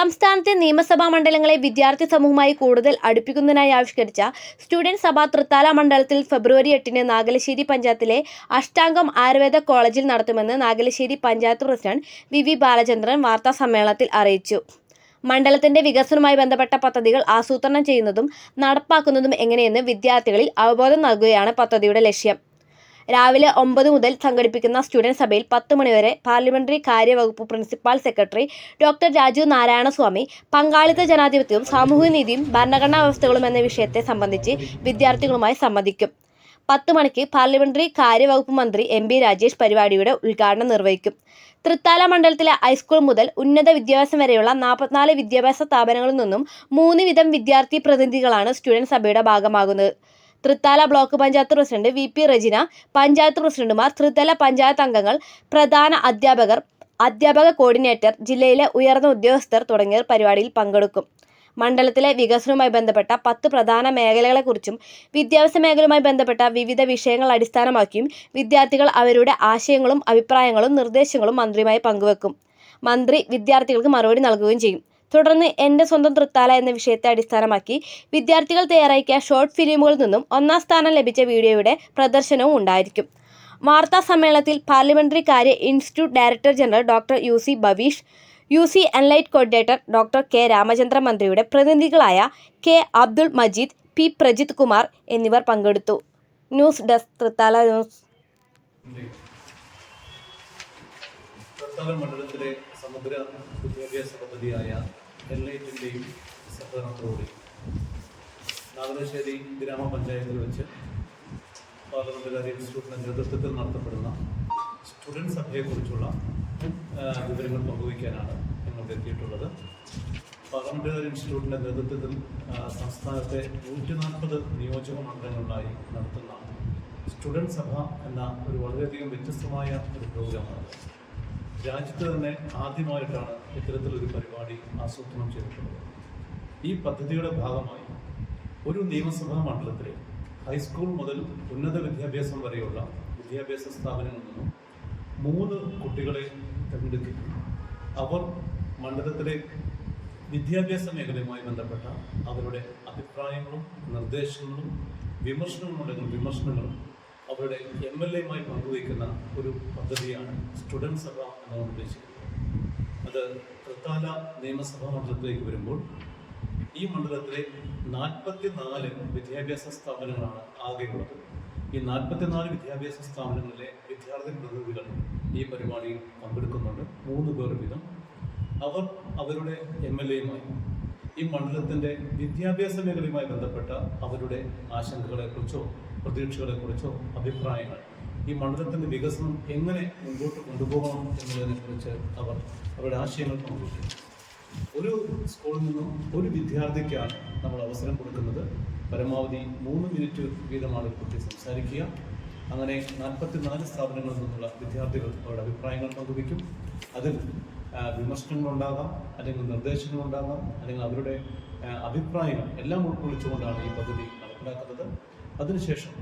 സംസ്ഥാനത്തെ നിയമസഭാ മണ്ഡലങ്ങളെ വിദ്യാർത്ഥി സമൂഹമായി കൂടുതൽ അടുപ്പിക്കുന്നതിനായി ആവിഷ്കരിച്ച സ്റ്റുഡന്റ് സഭ തൃത്താല മണ്ഡലത്തിൽ ഫെബ്രുവരി എട്ടിന് നാഗലശ്ശേരി പഞ്ചായത്തിലെ അഷ്ടാംഗം ആയുർവേദ കോളേജിൽ നടത്തുമെന്ന് Nagalassery panchayat president V V Balachandran വാർത്താ സമ്മേളനത്തിൽ അറിയിച്ചു. മണ്ഡലത്തിന്റെ വികസനവുമായി ബന്ധപ്പെട്ട പദ്ധതികൾ ആസൂത്രണം ചെയ്യുന്നതും നടപ്പാക്കുന്നതും എങ്ങനെയെന്ന് വിദ്യാർത്ഥികളിൽ അവബോധം നൽകുകയാണ് പദ്ധതിയുടെ ലക്ഷ്യം. രാവിലെ ഒമ്പത് മുതൽ സംഘടിപ്പിക്കുന്ന സ്റ്റുഡന്റ് സഭയിൽ പത്ത് മണിവരെ parliamentary കാര്യവകുപ്പ് principal secretary doctor Raju Narayanaswamy പങ്കാളിത്ത ജനാധിപത്യവും സാമൂഹിക നീതിയും ഭരണഘടനാ വ്യവസ്ഥകളും എന്ന വിഷയത്തെ സംബന്ധിച്ച് വിദ്യാർത്ഥികളുമായി സംവദിക്കും. പത്ത് മണിക്ക് പാർലമെന്ററി കാര്യവകുപ്പ് മന്ത്രി എം ബി രാജേഷ് പരിപാടിയുടെ ഉദ്ഘാടനം നിർവഹിക്കും. തൃത്താല മണ്ഡലത്തിലെ ഹൈസ്കൂൾ മുതൽ ഉന്നത വിദ്യാഭ്യാസം വരെയുള്ള നാൽപ്പത്തിനാല് വിദ്യാഭ്യാസ സ്ഥാപനങ്ങളിൽ നിന്നും മൂന്ന് വിധം വിദ്യാർത്ഥി പ്രതിനിധികളാണ് സ്റ്റുഡന്റ് സഭയുടെ ഭാഗമാകുന്നത്. Thrithala block panchayat president V P Rejina panchayat പ്രസിഡന്റുമാർ തൃത്തല പഞ്ചായത്ത് അംഗങ്ങൾ പ്രധാന അധ്യാപകർ അധ്യാപക കോർഡിനേറ്റർ ജില്ലയിലെ ഉയർന്ന ഉദ്യോഗസ്ഥർ തുടങ്ങിയവർ പരിപാടിയിൽ പങ്കെടുക്കും. മണ്ഡലത്തിലെ വികസനവുമായി ബന്ധപ്പെട്ട പത്ത് പ്രധാന മേഖലകളെക്കുറിച്ചും വിദ്യാഭ്യാസ മേഖലയുമായി ബന്ധപ്പെട്ട വിവിധ വിഷയങ്ങൾ അടിസ്ഥാനമാക്കിയും വിദ്യാർത്ഥികൾ അവരുടെ ആശയങ്ങളും അഭിപ്രായങ്ങളും നിർദ്ദേശങ്ങളും മന്ത്രിയുമായി പങ്കുവെക്കും. മന്ത്രി വിദ്യാർത്ഥികൾക്ക് മറുപടി നൽകുകയും ചെയ്യും. തുടർന്ന് എന്റെ സ്വന്തം തൃത്താല എന്ന വിഷയത്തെ അടിസ്ഥാനമാക്കി വിദ്യാർത്ഥികൾ തയ്യാറാക്കിയ ഷോർട്ട് ഫിലിമുകളിൽ നിന്നും ഒന്നാം സ്ഥാനം ലഭിച്ച വീഡിയോയുടെ പ്രദർശനവും ഉണ്ടായിരിക്കും. വാർത്താ സമ്മേളനത്തിൽ പാർലമെന്ററി കാര്യ institute director general doctor U C Baveesh U C enlight coordinator doctor K Ramachandra മന്ത്രിയുടെ പ്രതിനിധികളായ കെ അബ്ദുൾ മജീദ് പി പ്രജിത് കുമാർ എന്നിവർ പങ്കെടുത്തു. News desk Thrithala news. മണ്ഡലത്തിലെ സമഗ്ര വിദ്യാഭ്യാസ പദ്ധതിയായ എൻലൈറ്റിന്റെയും സഹകരണത്തോടെ നാഗലശ്ശേരി ഗ്രാമപഞ്ചായത്തിൽ വെച്ച് പാർലമെന്റുകാരി ഇൻസ്റ്റിറ്റ്യൂട്ടിന്റെ നേതൃത്വത്തിൽ നടത്തപ്പെടുന്ന സ്റ്റുഡന്റ് സഭയെക്കുറിച്ചുള്ള വിവരങ്ങൾ പങ്കുവയ്ക്കാനാണ് ഞങ്ങൾക്ക് എത്തിയിട്ടുള്ളത്. പാർലമെന്റുകാരി ഇൻസ്റ്റിറ്റ്യൂട്ടിന്റെ നേതൃത്വത്തിൽ സംസ്ഥാനത്തെ നൂറ്റി നാൽപ്പത് നിയോജക മണ്ഡലങ്ങളിലായി നടത്തുന്ന സ്റ്റുഡന്റ് സഭ എന്ന ഒരു വളരെയധികം വ്യത്യസ്തമായ ഒരു പ്രോഗ്രാമാണ്. രാജ്യത്ത് തന്നെ ആദ്യമായിട്ടാണ് ഇത്തരത്തിലൊരു പരിപാടി ആസൂത്രണം ചെയ്തിട്ടുള്ളത്. ഈ പദ്ധതിയുടെ ഭാഗമായി ഒരു നിയമസഭാ മണ്ഡലത്തിലെ ഹൈസ്കൂൾ മുതൽ ഉന്നത വിദ്യാഭ്യാസം വരെയുള്ള വിദ്യാഭ്യാസ സ്ഥാപനങ്ങളിൽ നിന്നും മൂന്ന് കുട്ടികളെ തിരഞ്ഞെടുക്കുകയും അവർ മണ്ഡലത്തിലെ വിദ്യാഭ്യാസ മേഖലയുമായി ബന്ധപ്പെട്ട അവരുടെ അഭിപ്രായങ്ങളും നിർദ്ദേശങ്ങളും വിമർശനങ്ങളുണ്ടെങ്കിൽ വിമർശനങ്ങളും അവരുടെ എം എൽ എയുമായി പങ്കുവയ്ക്കുന്ന ഒരു പദ്ധതിയാണ് സ്റ്റുഡന്റ് സഭ എന്നാണ് ഉദ്ദേശിക്കുന്നത്. അത് തൃത്താല നിയമസഭാ മണ്ഡലത്തിലേക്ക് വരുമ്പോൾ ഈ മണ്ഡലത്തിലെ നാൽപ്പത്തിനാല് വിദ്യാഭ്യാസ സ്ഥാപനങ്ങളാണ് ആകെയുള്ളത്. ഈ നാൽപ്പത്തിനാല് വിദ്യാഭ്യാസ സ്ഥാപനങ്ങളിലെ വിദ്യാർത്ഥി പ്രതിനിധികൾ ഈ പരിപാടിയിൽ പങ്കെടുക്കുന്നുണ്ട്. മൂന്ന് പേർ വീതം. അവർ അവരുടെ എം എൽ എയുമായി ഈ മണ്ഡലത്തിന്റെ വിദ്യാഭ്യാസ മേഖലയുമായി ബന്ധപ്പെട്ട അവരുടെ ആശങ്കകളെക്കുറിച്ചോ പ്രതീക്ഷകളെക്കുറിച്ചോ അഭിപ്രായങ്ങൾ. ഈ മണ്ഡലത്തിന്റെ വികസനം എങ്ങനെ മുൻപോട്ട് കൊണ്ടുപോകണം എന്നതിനെക്കുറിച്ച് അവർ അവരുടെ ആശയങ്ങൾ പങ്കുവയ്ക്കും ഒരു സ്കൂളിൽ നിന്നും ഒരു വിദ്യാർത്ഥിക്കാണ് നമ്മൾ അവസരം കൊടുക്കുന്നത്. പരമാവധി മൂന്ന് മിനിറ്റ് വീതമാണ് കുട്ടി സംസാരിക്കുക. അങ്ങനെ നാൽപ്പത്തിനാല് സ്ഥാപനങ്ങളിൽ നിന്നുള്ള വിദ്യാർത്ഥികൾ അവരുടെ അഭിപ്രായങ്ങൾ പങ്കുവയ്ക്കും അതിൽ വിമർശനങ്ങളുണ്ടാകാം അല്ലെങ്കിൽ നിർദ്ദേശങ്ങളുണ്ടാകാം അല്ലെങ്കിൽ അവരുടെ അഭിപ്രായങ്ങൾ എല്ലാം ഉൾക്കൊള്ളിച്ചുകൊണ്ടാണ് ഈ പദ്ധതി നടപ്പിലാക്കുന്നത്. അതിനുശേഷം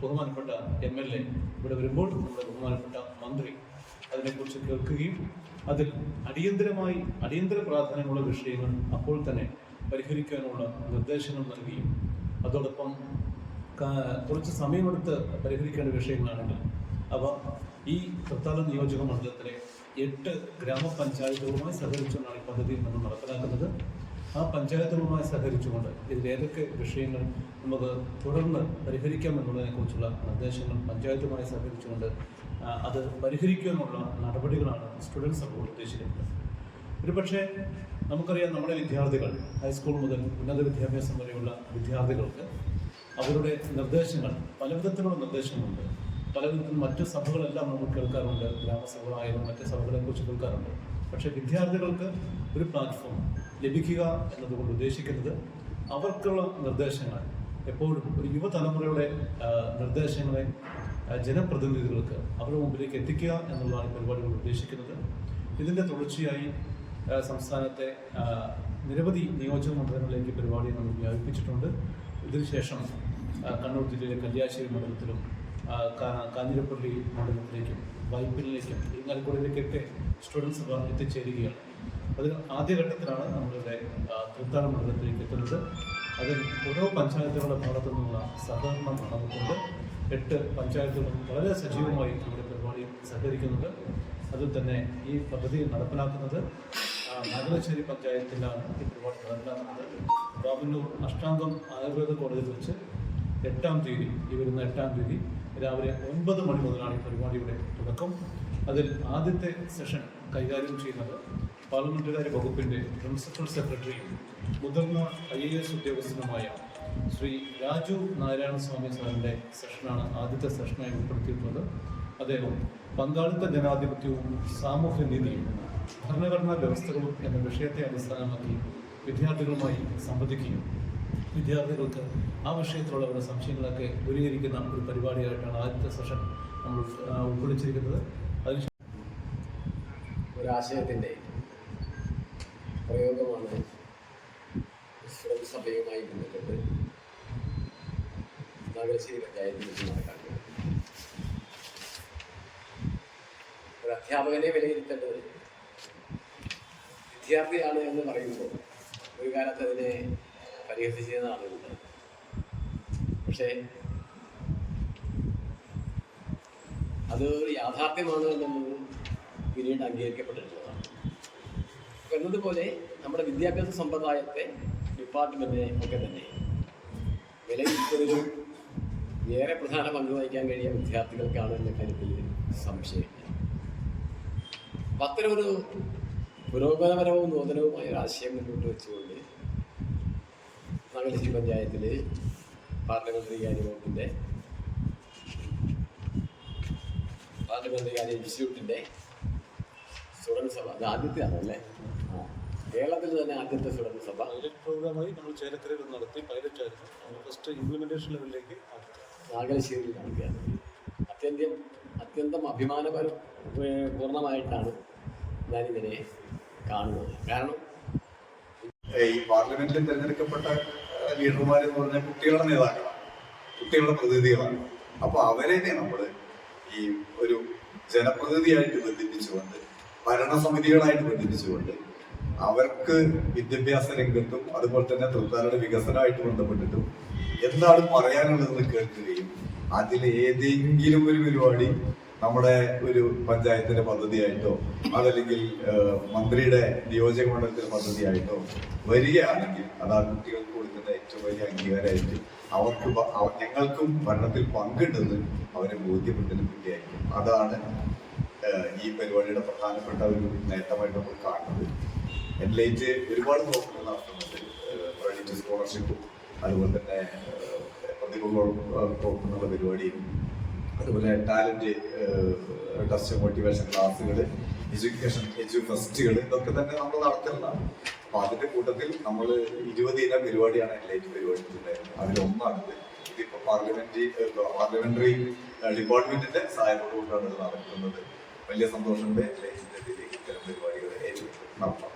ബഹുമാനപ്പെട്ട എം എൽ എ ഇവിടെ വരുമ്പോൾ നമ്മുടെ ബഹുമാനപ്പെട്ട മന്ത്രി അതിനെക്കുറിച്ച് കേൾക്കുകയും അതിൽ അടിയന്തരമായി അടിയന്തര പ്രാധാന്യമുള്ള വിഷയങ്ങൾ അപ്പോൾ തന്നെ പരിഹരിക്കാനുള്ള നിർദ്ദേശങ്ങൾ നൽകുകയും അതോടൊപ്പം കുറച്ച് സമയമെടുത്ത് പരിഹരിക്കേണ്ട വിഷയങ്ങളാണെങ്കിൽ അവ ഈ തൃത്താല നിയോജക മണ്ഡലത്തിലെ എട്ട് ഗ്രാമപഞ്ചായത്തുകളുമായി സഹകരിച്ചുകൊണ്ടാണ് ഈ പദ്ധതി നമ്മൾ നടപ്പിലാക്കുന്നത്. ആ പഞ്ചായത്തുകളുമായി സഹകരിച്ചുകൊണ്ട് ഇതിൽ ഏതൊക്കെ വിഷയങ്ങൾ നമുക്ക് തുടർന്ന് പരിഹരിക്കാം എന്നുള്ളതിനെക്കുറിച്ചുള്ള നിർദ്ദേശങ്ങൾ പഞ്ചായത്തുമായി സഹകരിച്ചുകൊണ്ട് അത് പരിഹരിക്കാനുള്ള നടപടികളാണ് സ്റ്റുഡൻസ് സപ്പോർട്ട് ഉദ്ദേശിക്കുന്നത്. ഒരുപക്ഷെ നമുക്കറിയാം നമ്മുടെ വിദ്യാർത്ഥികൾ ഹൈസ്കൂൾ മുതൽ ഉന്നത വിദ്യാഭ്യാസം വരെയുള്ള വിദ്യാർത്ഥികൾക്ക് അവരുടെ നിർദ്ദേശങ്ങൾ പല വിധത്തിലുള്ള നിർദ്ദേശങ്ങളുണ്ട്. പല മറ്റ് സഭകളെല്ലാം നമുക്ക് കേൾക്കാറുണ്ട്. ഗ്രാമസഭകളായാലും മറ്റ് സഭകളെക്കുറിച്ച് കേൾക്കാറുണ്ട്. പക്ഷേ വിദ്യാർത്ഥികൾക്ക് ഒരു പ്ലാറ്റ്ഫോം ലഭിക്കുക എന്നതുകൊണ്ട് ഉദ്ദേശിക്കുന്നത് അവർക്കുള്ള നിർദ്ദേശങ്ങൾ എപ്പോഴും ഒരു യുവതലമുറയുടെ നിർദ്ദേശങ്ങളെ ജനപ്രതിനിധികൾക്ക് അവരുടെ മുമ്പിലേക്ക് എത്തിക്കുക എന്നുള്ളതാണ് പരിപാടികൾ ഉദ്ദേശിക്കുന്നത്. ഇതിന്റെ തുടർച്ചയായി സംസ്ഥാനത്തെ നിരവധി നിയോജക മണ്ഡലങ്ങളിലേക്ക് പരിപാടി നമ്മൾ വ്യാപിപ്പിച്ചിട്ടുണ്ട്. ഇതിനുശേഷം കണ്ണൂർ ജില്ലയിലെ കല്യാശ്ശേരി മണ്ഡലത്തിലും കാഞ്ഞിരപ്പള്ളി മണ്ഡലത്തിലേക്കും വൈപ്പിനിലേക്കും ഇരിങ്ങാലക്കുടയിലേക്കൊക്കെ സ്റ്റുഡൻസ് എത്തിച്ചേരുകയാണ്. അതിൽ ആദ്യഘട്ടത്തിലാണ് നമ്മളിവിടെ തൃത്താല മണ്ഡലത്തിലേക്ക് എത്തുന്നത്. അതിൽ ഓരോ പഞ്ചായത്തുകളുടെ ഭാഗത്തു നിന്നുള്ള സഹകരണം നടന്നിട്ടുണ്ട്. എട്ട് പഞ്ചായത്തുകളും വളരെ സജീവമായി നമ്മുടെ പരിപാടിയിൽ സഹകരിക്കുന്നുണ്ട്. അതിൽ തന്നെ ഈ പദ്ധതി നടപ്പിലാക്കുന്നത് നഗരശ്ശേരി പഞ്ചായത്തിലാണ് ഈ പരിപാടി നടപ്പിലാക്കുന്നത്. ബാബുന്നൂർ അഷ്ടാംഗം ആയുർവേദ കോളേജിൽ വെച്ച് എട്ടാം തീയതി ഈ വരുന്ന എട്ടാം തീയതി രാവിലെ ഒൻപത് മണി മുതലാണ് ഈ പരിപാടിയുടെ തുടക്കം. അതിൽ ആദ്യത്തെ സെഷൻ കൈകാര്യം ചെയ്യുന്നത് പാർലമെന്ററികാര്യ വകുപ്പിന്റെ പ്രിൻസിപ്പൽ സെക്രട്ടറിയും മുതിർന്ന ഐ എ എസ് ഉദ്യോഗസ്ഥനുമായ ശ്രീ രാജു നാരായണ സ്വാമി സാറിന്റെ സെഷനാണ് ആദ്യത്തെ സെഷനായി ഉൾപ്പെടുത്തിയിട്ടുള്ളത്. അദ്ദേഹം പങ്കാളിത്ത ജനാധിപത്യവും സാമൂഹ്യ നീതിയും ഭരണഘടനാ വ്യവസ്ഥകളും എന്ന വിഷയത്തെ അടിസ്ഥാനമാക്കി വിദ്യാർത്ഥികളുമായി സംവദിക്കുകയും വിദ്യാർത്ഥികൾക്ക് ആ വിഷയത്തിലുള്ള അവരുടെ സംശയങ്ങളൊക്കെ ദൂരീകരിക്കുന്ന ഒരു പരിപാടിയായിട്ടാണ് ആദ്യത്തെ സെഷൻ നമ്മൾ ഉൾക്കൊള്ളിച്ചിരിക്കുന്നത്. അതിന് ഒരാശയത്തിന്റെ പ്രയോഗമാണ് സഭയുമായി ബന്ധപ്പെട്ട് ഒരു അധ്യാപകനെ വിലയിരുത്തേണ്ടത് വിദ്യാർത്ഥിയാണ് എന്ന് പറയുമ്പോൾ ഒരു കാലത്ത് അതിനെ പരിഹസിച്ചിരുന്ന ആളുകളുണ്ട് പക്ഷേ അത് യാഥാർത്ഥ്യമാണ് എന്നുള്ളത് പിന്നീട് അംഗീകരിക്കപ്പെട്ടിട്ടുള്ളതാണ്. എന്നതുപോലെ നമ്മുടെ വിദ്യാഭ്യാസ സമ്പ്രദായത്തെ ഡിപ്പാർട്ട്മെന്റിനെ ഒക്കെ തന്നെ വിലയിരുത്തലിലും ഏറെ പ്രധാന പങ്ക് വഹിക്കാൻ കഴിയുന്ന വിദ്യാർത്ഥികൾക്കാണ് എന്ന കാര്യത്തിൽ സംശയമില്ല. അപ്പൊ അത്തരമൊരു പുരോഗമനപരവും നൂതനവുമായ ഒരു ആശയം മുന്നോട്ട് വെച്ചുകൊണ്ട് നഗരശ്ശേരി പഞ്ചായത്തിൽ പാർലമെന്ററി കാര്യ വകുപ്പിന്റെ പാർലമെന്ററി കാര്യ ഇൻസ്റ്റിറ്റ്യൂട്ടിന്റെ സ്റ്റുഡന്റ് സഭ. അത് ആദ്യത്തെ ആണല്ലേ കേരളത്തിൽ തന്നെ ആദ്യത്തെ സ്റ്റുഡന്റ് സഭ. പൈലറ്റ് പ്രോഗ്രാമായി നമ്മൾ ചേലക്കരയിൽ നടത്തി പൈലറ്റ് ആയിരുന്നു. ഫസ്റ്റ് ഇംപ്ലിമെന്റേഷൻ ലെവലിലേക്ക് നാഗലശ്ശേരിയിൽ നടക്കുകയാണ് അത്യന്തം അത്യന്തം അഭിമാനപര പൂർണമായിട്ടാണ് ഞാനിതിനെ കാണുന്നത്. കാരണം ഈ പാർലമെന്റിൽ തിരഞ്ഞെടുക്കപ്പെട്ട ലീഡർമാർ എന്ന് പറഞ്ഞാൽ കുട്ടികളുടെ നേതാക്കളാണ്. കുട്ടികളുടെ പ്രതിനിധികളാണ്. അപ്പോൾ അവരെ നമ്മൾ ഈ ഒരു ജനപ്രതിനിധിയായിട്ട് ബന്ധിപ്പിച്ചുകൊണ്ട് ഭരണസമിതികളായിട്ട് ബന്ധിപ്പിച്ചുകൊണ്ട് അവർക്ക് വിദ്യാഭ്യാസ രംഗത്തും അതുപോലെ തന്നെ തൊഴിലാളിയുടെ വികസനമായിട്ട് ബന്ധപ്പെട്ടിട്ടും എന്താണ് പറയാനുള്ളതെന്ന് കേൾക്കുകയും അതിൽ ഏതെങ്കിലും ഒരു പരിപാടി നമ്മുടെ ഒരു പഞ്ചായത്തിന്റെ പദ്ധതിയായിട്ടോ അതല്ലെങ്കിൽ മന്ത്രിയുടെ നിയോജക മണ്ഡലത്തിന്റെ പദ്ധതിയായിട്ടോ വരികയാണെങ്കിൽ അത് കുട്ടികൾക്ക് കൊടുക്കുന്ന ഏറ്റവും വലിയ അംഗീകാരമായിട്ട് അവർക്ക് ഞങ്ങൾക്കും ഭരണത്തിൽ പങ്കിട്ടെന്ന് അവരെ ബോധ്യപ്പെട്ടതിന് പിന്നെയായിരിക്കും. അതാണ് ഈ പരിപാടിയുടെ പ്രധാനപ്പെട്ട ഒരു നേട്ടമായിട്ട് നമ്മൾ കാണുന്നത്. എൻലൈറ്റ് ഒരുപാട് നോക്കുന്നത് നടത്തുന്നുണ്ട് ക്രെഡിറ്റ് സ്കോളർഷിപ്പും അതുപോലെ തന്നെ പ്രതിഭകളുള്ള പരിപാടിയും അതുപോലെ ടാലന്റ് ടെസ്റ്റ് മോട്ടിവേഷൻ ക്ലാസ്സുകൾ എഡ്യൂക്കേഷൻ എഡ്യൂ ഫെസ്റ്റുകൾ ഇതൊക്കെ തന്നെ നമ്മൾ നടത്തുന്നതാണ്. അപ്പൊ അതിന്റെ കൂട്ടത്തിൽ നമ്മൾ ഇരുപത് ഇനം പരിപാടിയാണ് എൻലൈറ്റ് പരിപാടിയിട്ടുണ്ടായിരുന്നത് അതിലൊന്നാണ് ഇതിപ്പോ പാർലമെന്റ് പാർലമെന്ററി ഡിപ്പാർട്ട്മെന്റിന്റെ സഹായത്തോടുകൂടിയാണ് ഇത് നടക്കുന്നത്. വലിയ സന്തോഷമുണ്ട്. എൻലൈറ്റിന്റെ ഇത്തരം പരിപാടികൾ ഏറ്റെടുത്ത് നടത്താം.